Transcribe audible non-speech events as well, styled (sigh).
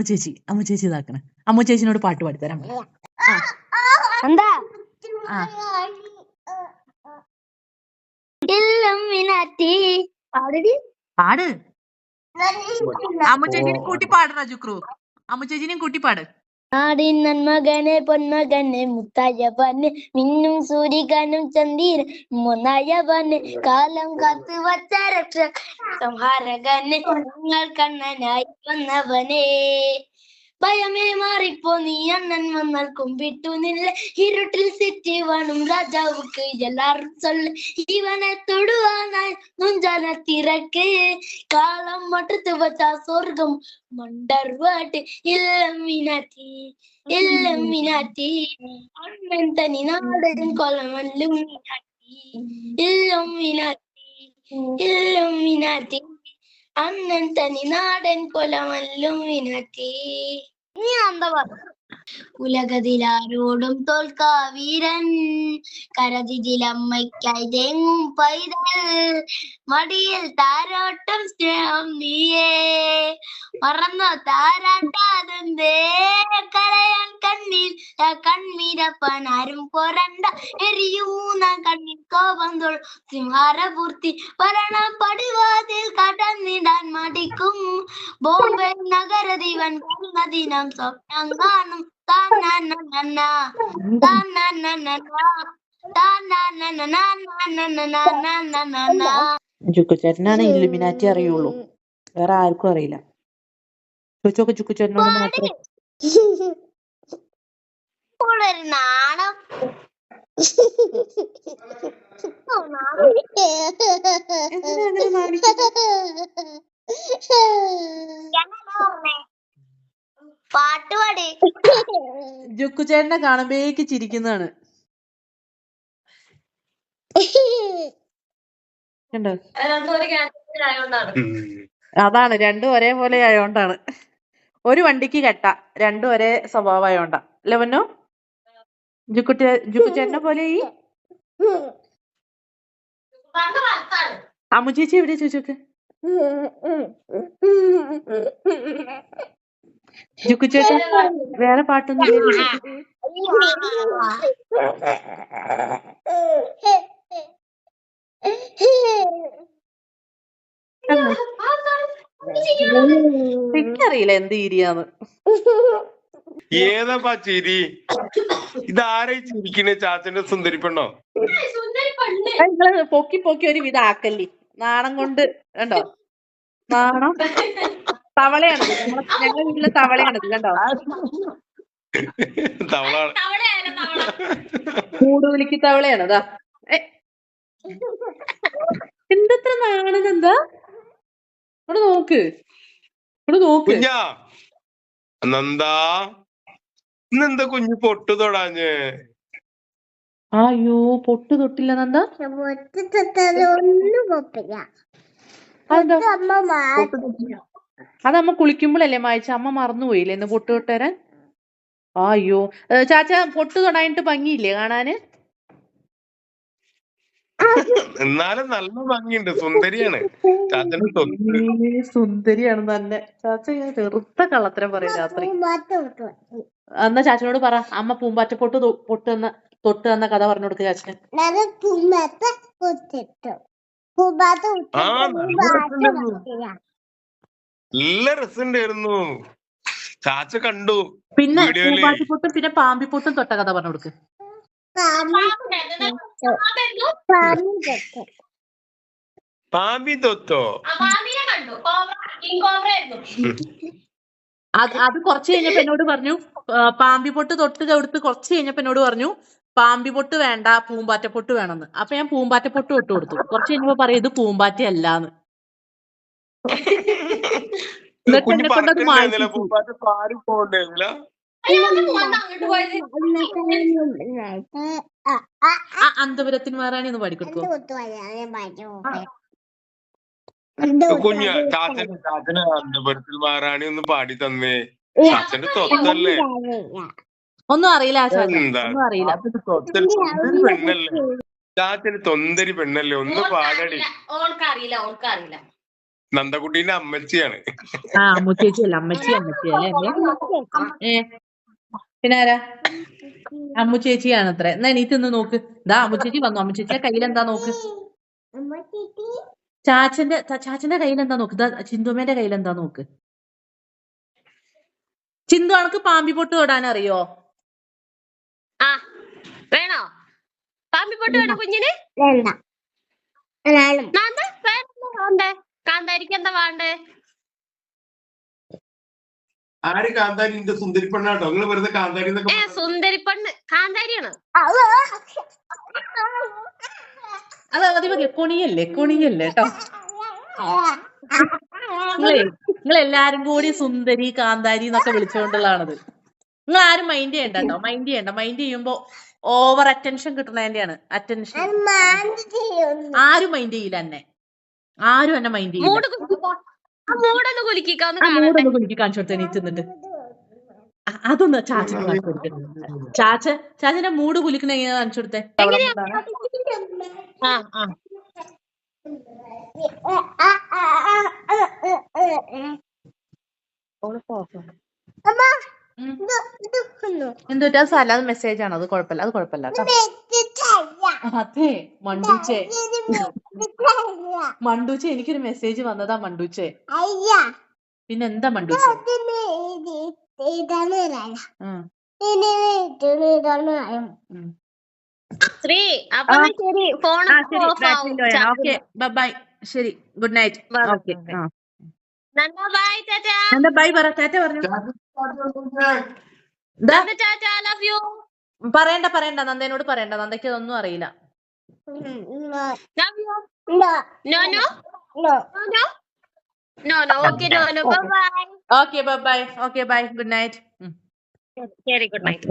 അമ്മു ചേച്ചി അമ്മ ചേച്ചി ഇതാക്കണേ. അമ്മ ചേച്ചിനോട് പാട്ട് പാടിത്തരാം എന്താ? പാട്. അമ്മ ചേച്ചിനെ കൂട്ടി പാട് ജുക്രു അമ്മ ചേച്ചിനെയും കൂട്ടി പാട്. നാടിൻ നന്മകനെ പൊന്മകനെ മുത്തായവന് മിന്നും സൂര്യകനും ചന്ദീര മുന്നായവന് കാലം കാത്തു വച്ച രക്ഷ സംഹാരകന് നിങ്ങൾ കണ്ണനായി വന്നവനെ. ഭയമേ മാറിപ്പോ നീ അണ്ണൻ വന്നാൽ കുമ്പിട്ടു നില്ല ഇരുട്ടിൽ സിറ്റി വേണം രാജാവുക്ക് എല്ലാരും ചൊല്ല് ഇവനെ തൊടുവാനായി നുഞ്ചന തിരക്ക് കാലം മട്ടത്ത് വച്ച സ്വർഗം മണ്ടർവാട്ട് ഇല്ലമിനാറ്റി ഇല്ലമിനാറ്റി അണ്ണൻ തനി നാടൻ കൊലമല്ലും മിനാറ്റി ഇല്ലമിനാറ്റി അണ്ണൻ തനി നാടൻ കൊലമല്ലും മിനാറ്റി നീ എന്താ പറഞ്ഞു? உலகதிலாரோடும் தோல்கா வீரன் கரதிதில் அம்மைக்காய் தேங்கும் பைதல். மடியில் தாராட்டம் ஸ்நேகம் நீயே. மறந்தோ தாராட்டாதந்தே கரையன் கண்ணில் கண்மீரப்பன் அரும் பொரண்டா எரியும் நான் கண்ணின் கோபந்தோள் சிம்ஹாரபூர்த்தி. பரண படிவாதில் கடந்திடான் மடிக்கும். போம்பே நகரதிவன் கண்மதினம் சொப்னங்கானும் ചുക്കുച്ചേട്ടനാണ് ഇലുമിനാറ്റി അറിയുള്ളൂ വേറെ ആർക്കും അറിയില്ല ചോദിച്ചോക്കെ ചുക്കുച്ചേട്ടനോട് മാത്രം നാണം പാട്ട് പാടി. ജുക്കു ചേട്ടനെ കാണുമ്പോഴേക്ക് ചിരിക്കുന്നതാണ്. കണ്ടോ? അതാണ് രണ്ടും ഒരേപോലെ ആയോണ്ടാണ്. ഒരു വണ്ടിക്ക് കെട്ട രണ്ടും ഒരേ സ്വഭാവമായോണ്ടാ അല്ലേ പൊന്നോ? ജുക്കുട്ടി ജുക്കു ചേട്ടനെ പോലെ ഈ? അമ്മു ചേച്ചി എവിടെയാ ചോദിച്ചോക്ക്? ജുക്കു ചേട്ടൻ വേറെ പാട്ടൊന്നും? എനിക്കറിയില്ല എന്ത് ഇരിയാന്ന് ഏതാ ചിരി? ഇതാരെ ചിരിക്കണേ? ചാച്ചന്റെ സുന്ദരി പെണ്ണോ? നിങ്ങൾ പൊക്കി പൊക്കി ഒരു വിധം ആക്കല്ലേ. നാണം കൊണ്ട് കണ്ടോ? നാണം. തവളയാണത്. (laughs) ഞങ്ങളെ ഞങ്ങളുടെ വീട്ടിലെ തവളയാണത് കണ്ടോ? (laughs) തവളാണ് മൂടുവിളിക്ക് തവളയാണ് അതാ. എന്തത്ര നാണത് എന്താ? ഇവിടെ നോക്ക്. ഇവിടെ നോക്ക്. കുഞ്ഞാ. നന്ദാ. ഇന്നെന്താ കുഞ്ഞു പൊട്ടു തൊടാഞ്ഞ്? അയ്യോ പൊട്ട് തൊട്ടില്ല നന്ദ. ഒന്നും കുഴപ്പമില്ല അതെന്താ? അമ്മ മാ- അമ്മ കുളിക്കുമ്പോഴല്ലേ മായച്ച? അമ്മ മറന്നുപോയില്ലേ ഇന്ന് പൊട്ട് തൊട്ടരാൻ അയ്യോ. ചാച്ച പൊട്ട് തൊടാനിട്ട് ഭംഗിയില്ലേ കാണാന്? എന്നാലും നല്ല ഭംഗിയുണ്ട്. സുന്ദരിയാണ്. സുന്ദരിയാണ് തന്നെ. ചാച്ച ചെറുത്ത കള്ളത്തരം പറയും രാത്രി. എന്നാ ചാച്ചനോട് പറ. അമ്മ പൂമ്പാറ്റ പൊട്ട് പൊട്ട് തന്ന തൊട്ട് തന്ന കഥ പറഞ്ഞു കൊടുക്ക ചാച്ചന്. പൂമ്പാറ്റ ആ നല്ല രസമുണ്ടായിരുന്നു ചാച്ച കണ്ടു. പിന്നെ വീഡിയോയിൽ. പൂമ്പാറ്റിപ്പൊട്ടും പിന്നെ പാമ്പിപ്പൊട്ടും തൊട്ട കഥ പറഞ്ഞു കൊടുക്ക്. പാമ്പി തൊത്തോ? അത് അത് കുറച്ച് കഴിഞ്ഞപ്പോ എന്നോട് പറഞ്ഞു പാമ്പി പൊട്ട് തൊട്ട് കൊടുത്ത് കുറച്ച് കഴിഞ്ഞപ്പോ എന്നോട് പറഞ്ഞു പാമ്പി പൊട്ട് വേണ്ട പൂമ്പാറ്റ പൊട്ട് വേണമെന്ന് അപ്പൊ ഞാൻ പൂമ്പാറ്റ പൊട്ട് തൊട്ട് കൊടുത്തു. കുറച്ച് കഴിഞ്ഞപ്പോ പറയും ഇത് പൂമ്പാറ്റ അല്ലാന്ന് കുഞ്ഞു അന്തപുരത്തിന് മാറാണി ഒന്ന് പാടിക്കൊടുക്കോ കുഞ്ഞ ചാച്ചന് ചാച്ചന് അന്തപുരത്തിൽ മാറാണി ഒന്ന് പാടി തന്നേ. ചാച്ചന്റെ തൊത്തല്ലേ ഒന്നും അറിയില്ല ഒന്നും അറിയില്ല. പെണ്ണല്ലേ? ചാച്ചന് തൊന്തരി പെണ്ണല്ലേ? ഒന്ന് പാടടി. ഓൾക്കറിയില്ല ഓൾക്കറിയില്ല. നന്ദകുട്ടീന്റെ അമ്മച്ചിയാണ്. ആ അമ്മച്ചേച്ചി അല്ല അമ്മച്ചി അമ്മച്ചി അല്ലേ? ഏ പിന്നെ ആരാ അമ്മുച്ചേച്ചിയാണ് അത്ര എന്നാ എണീറ്റ് നിന്ന് നോക്ക്. ദാ അമ്മുച്ചേച്ചി വന്നു. അമ്മുച്ചേച്ചിയുടെ കയ്യിൽ എന്താ നോക്ക്? അമ്മ ചേച്ചി ചാച്ചന്റെ ചാച്ചന്റെ കയ്യിൽ എന്താ നോക്ക്? ദാ ചിന്തുമ്മേന്റെ കയ്യിൽ എന്താ നോക്ക്? ചിന്തു അണക്ക് പാമ്പി പൊട്ട് തൊടാൻ അറിയോ ആ വേണോ? പാമ്പിപ്പൊട്ട് വേണോ കുഞ്ഞിന്? വേണ്ട? കാന്താരിക്ക് എന്താ വേണ്ടേ? ആര് കാന്താരിന്റെ സുന്ദരി പെണ്ണാട്ടോ നിങ്ങൾ വെറുതെ കാന്താരി ഏ സുന്ദരി കാന്താരിയാണ്. അത് മതി. മതി കൊണിയല്ലേ കൊണിയല്ലേ കേട്ടോ നിങ്ങൾ എല്ലാരും കൂടി സുന്ദരി കാന്താരി എന്നൊക്കെ വിളിച്ചുകൊണ്ടുള്ളതാണത് നിങ്ങൾ ആരും മൈൻഡ് ചെയ്യണ്ട കേട്ടോ മൈൻഡ് ചെയ്യണ്ട. മൈൻഡ് ചെയ്യുമ്പോ ഓവർ അറ്റൻഷൻ കിട്ടണതിന്റെയാണ് അറ്റൻഷൻ ആരും മൈൻഡ് ചെയ്യില്ല എന്നെ. ആരും എന്നെ മൈൻഡ് ചെയ്യില്ല. കുലുക്കി കാണിച്ചു കൊടുത്തേ നീറ്റ് അതൊന്ന് ചാച്ച കാണിച്ചു ചാച്ച ചാച്ചന്റെ മൂട് കുലിക്കണ എങ്ങനെ കാണിച്ചു കൊടുത്തേ? ആ ആ എന്തുപറ്റി അത് സാല അത് മെസ്സേജ് ആണ്? അത് കുഴപ്പമില്ല അത് കുഴപ്പമില്ല അതെ മണ്ടൂച്ചേ മണ്ടൂച്ചെ എനിക്കൊരു മെസ്സേജ് വന്നതാ മണ്ടൂച്ചെ. പിന്നെന്താ മണ്ടൂച്ച. ശ്രീ അപ്പൊ ശരി ഫോൺ ഓഫ് ആവും. ഓക്കെ. ബൈ ശരി. Good night okay Nanda bye tata. Bye പറ. ടാറ്റ പറഞ്ഞു. നന്ദ ടാറ്റാ ലവ് യു പറയണ്ട പറയണ്ട. നന്ദനോട് പറയണ്ട. നന്ദയ്ക്ക് അതൊന്നും അറിയില്ല. Love you No. No, no? No. No, no? No, no. Okay, no, no. Bye-bye. Okay, bye-bye. Okay, bye. Good night. Hmm. Very good night.